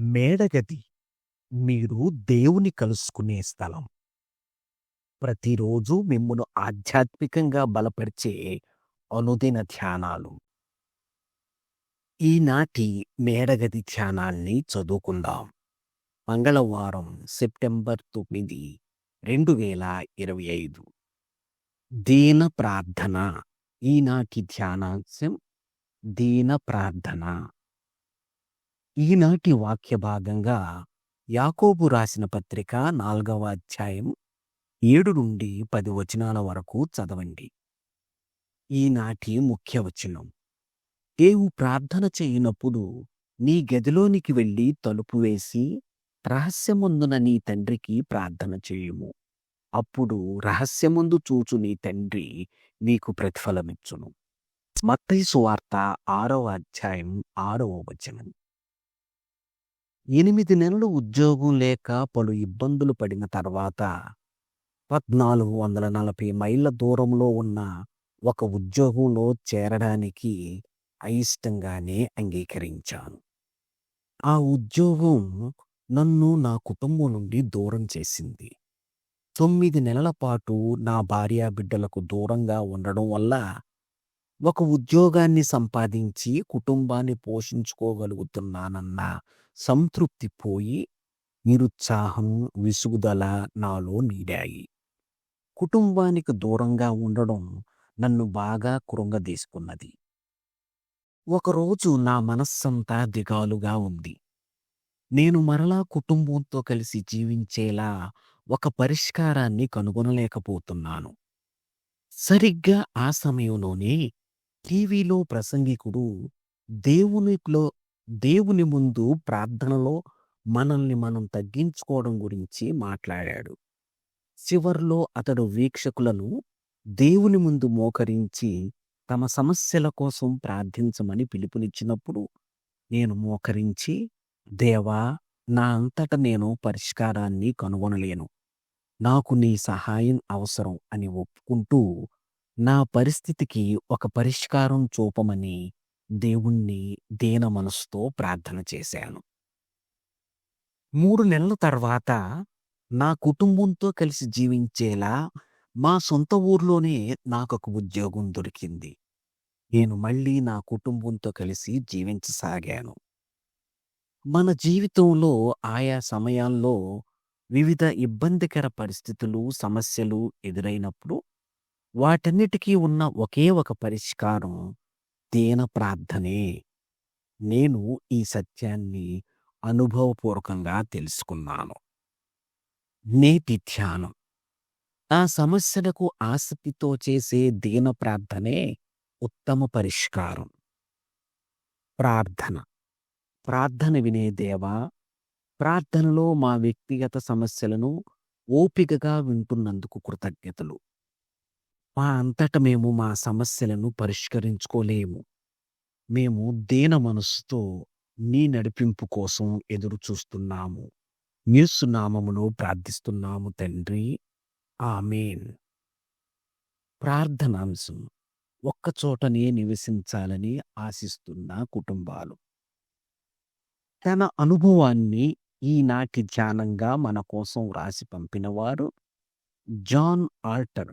మేడగది మీరు దేవుని కలుసుకునే స్థలం. ప్రతిరోజు మిమ్మును ఆధ్యాత్మికంగా బలపరిచే అనుదిన ధ్యానాలు. ఈనాటి మేడగది ధ్యానాల్ని చదువుకుందాం. మంగళవారం సెప్టెంబర్ తొమ్మిది రెండు వేల ఇరవై ఐదు దీన ప్రార్థన ఈనాటి ధ్యానాంశం దీన ప్రార్థన ఈనాటి వాక్య భాగంగా యాకోబు రాసిన పత్రిక నాలుగవ అధ్యాయం ఏడు నుండి పది వచనాల వరకు చదవండి. ఈనాటి ముఖ్య వచనం. నీవు ప్రార్థన చేయనప్పుడు నీ గదిలోనికి వెళ్ళి తలుపు వేసి రహస్యముందున నీ తండ్రికి ప్రార్థన చేయుము. అప్పుడు రహస్యముందు చూచు నీ తండ్రి నీకు ప్రతిఫలమిచ్చును. మత్తయి సువార్త ఆరవ అధ్యాయం ఆరవ వచనం. ఎనిమిది నెలలు ఉద్యోగం లేక పలు ఇబ్బందులు పడిన తర్వాత పద్నాలుగు వందల నలభై మైళ్ళ దూరంలో ఉన్న ఒక ఉద్యోగంలో చేరడానికి అయిష్టంగానే అంగీకరించాను. ఆ ఉద్యోగం నన్ను నా కుటుంబం నుండి దూరం చేసింది. తొమ్మిది నెలల పాటు నా భార్యా బిడ్డలకు దూరంగా ఉండడం వల్ల ఒక ఉద్యోగాన్ని సంపాదించి కుటుంబాన్ని పోషించుకోగలుగుతున్నానన్న సంతృప్తి పోయి నిరుత్సాహం విసుగుదల నాలో నీడాయి. కుటుంబానికి దూరంగా ఉండడం నన్ను బాగా కురంగదీసుకున్నది. ఒకరోజు నా మనస్సంతా దిగాలుగా ఉంది. నేను మరలా కుటుంబంతో కలిసి జీవించేలా ఒక పరిష్కారాన్ని కనుగొనలేకపోతున్నాను. సరిగ్గా ఆ సమయంలోనే టీవీలో ప్రసంగికుడు దేవునిలో దేవుని ముందు ప్రార్థనలో మనల్ని మనం తగ్గించుకోవడం గురించి మాట్లాడాడు. చివర్లో అతడు వీక్షకులను దేవుని ముందు మోకరించి తమ సమస్యల కోసం ప్రార్థించమని పిలుపునిచ్చినప్పుడు నేను మోకరించి దేవా నా అంతట నేను పరిష్కారాన్ని కనుగొనలేను. నాకు నీ సహాయం అవసరం అని ఒప్పుకుంటూ నా పరిస్థితికి ఒక పరిష్కారం చూపమని దేవుణ్ణి దీన మనసుతో ప్రార్థన చేశాను. మూడు నెలల తర్వాత నా కుటుంబంతో కలిసి జీవించేలా మా సొంత ఊర్లోనే నాకొక ఉద్యోగం దొరికింది. నేను మళ్ళీ నా కుటుంబంతో కలిసి జీవించసాగాను. మన జీవితంలో ఆయా సమయాల్లో వివిధ ఇబ్బందికర పరిస్థితులు సమస్యలు ఎదురైనప్పుడు వాటన్నిటికీ ఉన్న ఒకే ఒక పరిష్కారం దీన ప్రార్థనే. నేను ఈ సత్యాన్ని అనుభవపూర్వకంగా తెలుసుకున్నాను. నేటి ధ్యానం. ఆ సమస్యలకు ఆసక్తితో చేసే దీన ప్రార్థనే ఉత్తమ పరిష్కారం. ప్రార్థన. ప్రార్థన వినే దేవా ప్రార్థనలో మా వ్యక్తిగత సమస్యలను ఓపికగా వింటున్నందుకు కృతజ్ఞతలు. మా అంతట మేము మా సమస్యలను పరిష్కరించుకోలేము. మేము దీన మనస్సుతో నీ నడిపింపు కోసం ఎదురు చూస్తున్నాము. నామమును ప్రార్థిస్తున్నాము తండ్రి. ఆమెన్. ప్రార్థనాంశం. ఒక్కచోటనే నివసించాలని ఆశిస్తున్న కుటుంబాలు. తన అనుభవాన్ని ఈనాటి ధ్యానంగా మన కోసం రాసి పంపినవారు జాన్ ఆల్టర్.